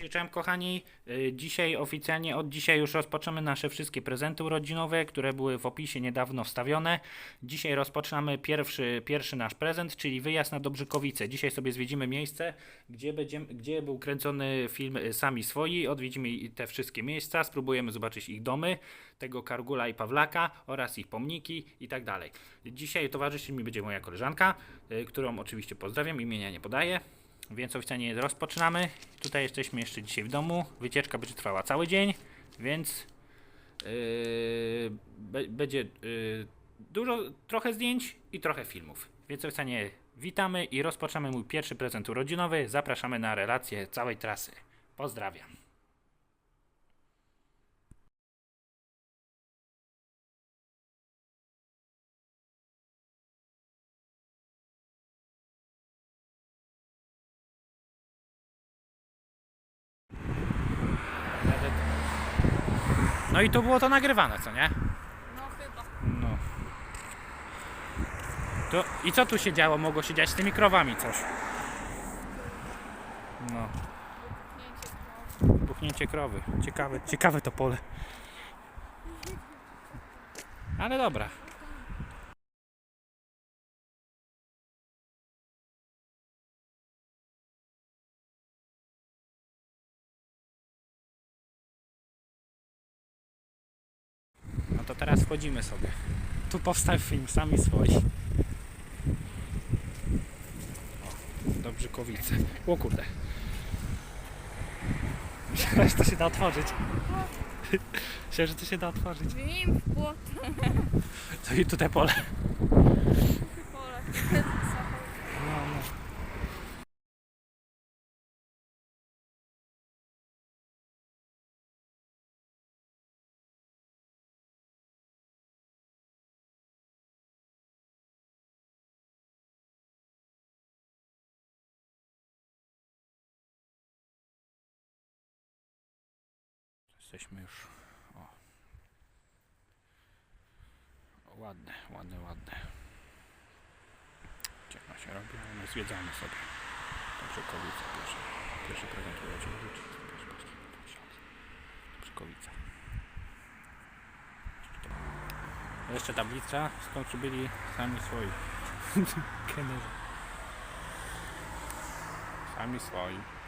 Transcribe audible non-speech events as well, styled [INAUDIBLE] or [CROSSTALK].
Cześć, kochani. Y, Dzisiaj oficjalnie od dzisiaj już rozpoczynamy nasze wszystkie prezenty urodzinowe, które były w opisie niedawno wstawione. Dzisiaj rozpoczynamy pierwszy, pierwszy nasz prezent, czyli wyjazd na Dobrzykowice. Dzisiaj sobie zwiedzimy miejsce, gdzie, będziemy, gdzie był kręcony film y, Sami Swoi. Odwiedzimy te wszystkie miejsca, spróbujemy zobaczyć ich domy, tego Kargula i Pawlaka oraz ich pomniki i tak dalej. Dzisiaj towarzyszyć mi będzie moja koleżanka, y, którą oczywiście pozdrawiam, imienia nie podaję. Więc oficjalnie rozpoczynamy. Tutaj jesteśmy jeszcze dzisiaj w domu. Wycieczka będzie trwała cały dzień, więc yy, będzie yy, dużo, trochę zdjęć i trochę filmów. Więc oficjalnie witamy i rozpoczynamy mój pierwszy prezent urodzinowy. Zapraszamy na relację całej trasy. Pozdrawiam. No i to było to nagrywane, co nie? No chyba. No. To, I co tu się działo? Mogło się dziać z tymi krowami coś. No. Buchnięcie krowy. Ciekawe, ciekawe to pole. Ale dobra. To teraz wchodzimy sobie. Tu powstał film sami swoi. O, Dobrzykowice. O kurde. Myślałem, że to się da otworzyć. Myślałem, że to się da otworzyć. Wiem, w płot. To i tutaj. Pole. Jesteśmy już. O. Ładne, ładne, ładne. Ciemno się robi, ale my zwiedzamy sobie. Dobrzykowice, pierwszy, pierwszy prezent pierwszy, pierwszy, pierwszy raz. Dobrzykowice. Jeszcze tablica, skąd przybyli sami swoi. [LAUGHS] Sami swoi.